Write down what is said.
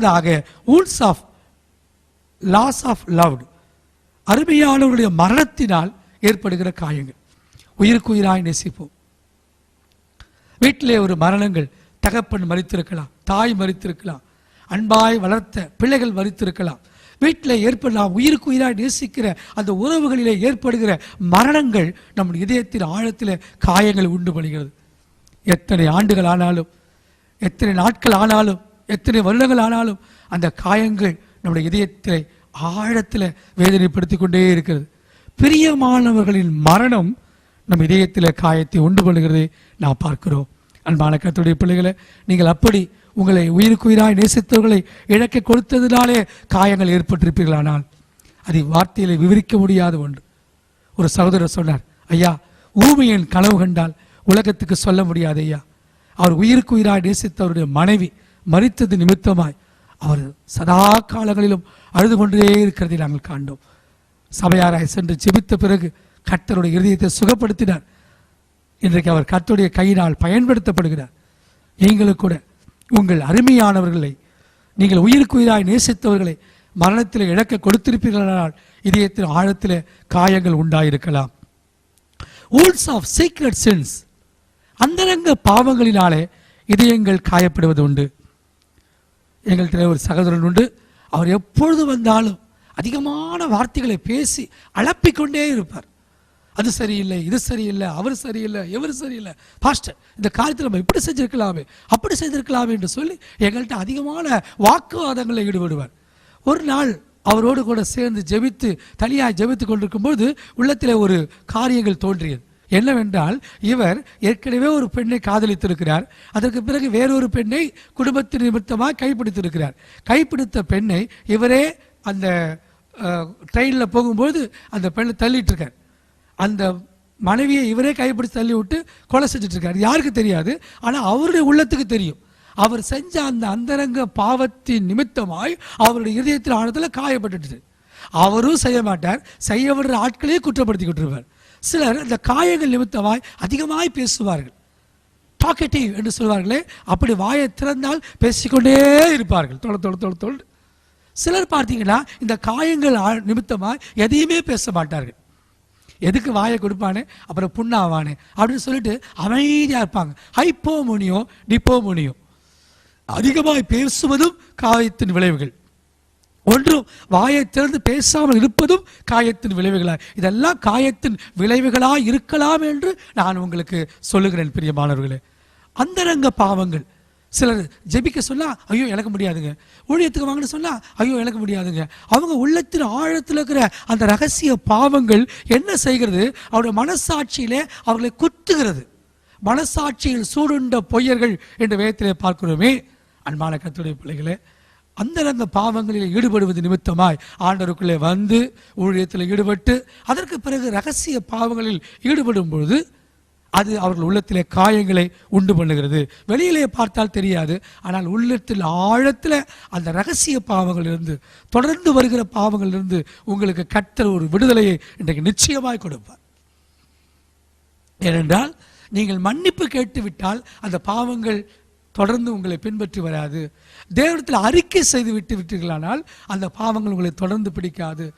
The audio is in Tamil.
அடுத்ததாக holes of loss of loved அருமையாளர்களுடைய மரணத்தினால் ஏற்படுகிற காயங்கள். உயிருக்குயிராய் நெசிப்போம். வீட்டிலே ஒரு மரணங்கள் தகப்பன் மறித்திருக்கலாம் தாய் மறித்திருக்கலாம் அன்பாய் வளர்த்த பிள்ளைகள் மறித்திருக்கலாம் வீட்டில் ஏற்படலாம் உயிருக்கு உயிராய் நேசிக்கிற அந்த உறவுகளிலே ஏற்படுகிற மரணங்கள் நம் இதயத்தின் ஆழத்தில் காயங்களை உண்டு பண்ணுகிறது எத்தனை ஆண்டுகள் ஆனாலும் எத்தனை நாட்கள் ஆனாலும் எத்தனை வருடங்கள் ஆனாலும் அந்த காயங்கள் நம்முடைய இதயத்தில் ஆழத்தில் வேதனைப்படுத்தி கொண்டே இருக்கிறது. பிரியமானவர்களின் மரணம் நம் இதயத்தில் காயத்தை உண்டு பண்ணுகிறதை நாம் பார்க்கிறோம். அன்பான கத்துடைய பிள்ளைகளை நீங்கள் அப்படி உங்களை உயிருக்கு உயிராய் நேசித்தவர்களை இழக்க கொடுத்ததினாலே காயங்கள் ஏற்பட்டிருப்பீர்களானால் அதை வார்த்தையில விவரிக்க முடியாத ஒன்று. ஒரு சகோதரர் சொன்னார் ஐயா ஊமையின் கனவு கண்டால் உலகத்துக்கு சொல்ல முடியாது ஐயா. அவர் உயிருக்கு உயிராய் நேசித்தவருடைய மனைவி மறித்தது நிமித்தமாய் அவர் சதா காலங்களிலும் அழுது கொண்டே இருக்கிறதை நாங்கள் காண்டோம் சபையாராய் சென்று ஜெபித்த பிறகு கர்த்தருடைய இருதயத்தை சுகப்படுத்தினார். இன்றைக்கு அவர் கர்த்தருடைய கையினால் பயன்படுத்தப்படுகிறார். நீங்களும் கூட உங்கள் அருமையானவர்களை நீங்கள் உயிருக்குயிராய் நேசித்தவர்களை மரணத்தில் இழக்க கொடுத்திருப்பீர்களானால் இதயத்தின் ஆழத்தில் காயங்கள் உண்டாயிருக்கலாம். ஊல்ஸ் ஆஃப் சீக்ரெட் சின்ஸ் அந்தரங்க பாவங்களினாலே இதயங்கள் காயப்படுவது உண்டு. எங்கள்கிட்ட ஒரு சகோதரன் உண்டு. அவர் எப்பொழுது வந்தாலும் அதிகமான வார்த்தைகளை பேசி அழப்பிக்கொண்டே இருப்பார். அது சரியில்லை இது சரியில்லை அவர் சரியில்லை இவர் சரியில்லை. பாஸ்டர் இந்த காரியத்தில் நம்ம இப்படி செஞ்சுருக்கலாமே அப்படி செஞ்சுருக்கலாமே என்று சொல்லி எங்கள்கிட்ட அதிகமான வாக்குவாதங்களில் ஈடுபடுவார். ஒரு நாள் அவரோடு கூட சேர்ந்து ஜெபித்து தனியாக ஜெபித்து கொண்டிருக்கும்போது உள்ளத்தில் ஒரு காரியங்கள் தோன்றியது. என்னவென்றால் இவர் ஏற்கனவே ஒரு பெண்ணை காதலித்திருக்கிறார். அதற்கு பிறகு வேறொரு பெண்ணை குடும்பத்தின் நிமித்தமாக கைப்பிடித்திருக்கிறார். கைப்பிடித்த பெண்ணை இவரே அந்த ட்ரெயினில் போகும்போது அந்த பெண்ணை தள்ளிட்டு இருக்கார் அந்த மனைவியை இவரே கைப்பிடிச்சு தள்ளி விட்டு கொலை செஞ்சிட்ருக்கார் யாருக்கு தெரியாது ஆனால் அவருடைய உள்ளத்துக்கு தெரியும். அவர் செஞ்ச அந்த அந்தரங்க பாவத்தின் நிமித்தமாய் அவருடைய இதயத்தின் ஆழத்தில் காயப்பட்டுட்டு அவரும் செய்ய மாட்டார். செய்ய விடுற ஆட்களையே குற்றப்படுத்திக்கிட்டு இருப்பார். சிலர் இந்த காயங்கள் நிமித்தமாய் அதிகமாய் பேசுவார்கள். டாக்கெட்டிவ் என்று சொல்வார்களே அப்படி வாயை திறந்தால் பேசிக்கொண்டே இருப்பார்கள். தொலை தொலை தொலை தொலை சிலர் பார்த்தீங்கன்னா இந்த காயங்கள் நிமித்தமாக நிமித்தமாய் எதையுமே பேச மாட்டார்கள். எதுக்கு வாயை கொடுப்பானே? அப்புறம் புண்ணாவானே. அப்படின்னு சொல்லிட்டு அமைதியாக இருப்பாங்க. ஹைப்போ முனியோ டிப்போ முனியோ பேசுவதும் காயத்தின் விளைவுகள். ஒன்றும் வாயை திறந்து பேசாமல் இருப்பதும் காயத்தின் விளைவுகளா இதெல்லாம் காயத்தின் விளைவுகளாக இருக்கலாம் என்று நான் உங்களுக்கு சொல்லுகிறேன் பிரியமானவர்களே. அந்தரங்க பாவங்கள். சிலர் ஜெபிக்க சொன்னா ஐயோ இழக்க முடியாதுங்க. ஊழியத்துக்கு வாங்கன்னு சொன்னா ஐயோ இழக்க முடியாதுங்க. அவங்க உள்ளத்தின் ஆழத்தில் இருக்கிற அந்த ரகசிய பாவங்கள் என்ன செய்கிறது? அவருடைய மனசாட்சியிலே அவர்களை குத்துகிறது. மனசாட்சியில் சூடுண்ட பொய்யர்கள் என்று வேதத்திலே பார்க்கிறோமே. அன்பான கத்துடைய பிள்ளைகளே அந்தந்த பாவங்களில் ஈடுபடுவது நிமித்தமாய் ஆண்டவருக்குள்ளே வந்து ஊழியத்தில் ஈடுபட்டு அதற்கு பிறகு ரகசிய பாவங்களில் ஈடுபடும் பொழுது அது அவர்கள் உள்ளத்திலே காயங்களை உண்டு பண்ணுகிறது. வெளியிலே பார்த்தால் தெரியாது ஆனால் உள்ளத்தில் ஆழத்தில் அந்த ரகசிய பாவங்களிலிருந்து தொடர்ந்து வருகிற பாவங்களிலிருந்து உங்களுக்கு கட்ட ஒரு விடுதலையை இன்றைக்கு நிச்சயமாய் கொடுப்பார். ஏனென்றால் நீங்கள் மன்னிப்பு கேட்டுவிட்டால் அந்த பாவங்கள் தொடர்ந்து உங்களை பின்பற்றி வராது. தேவனத்தில் அறிக்கை செய்து விட்டு விட்டீர்களானால் அந்த பாவங்கள் உங்களை தொடர்ந்து பிடிக்காது.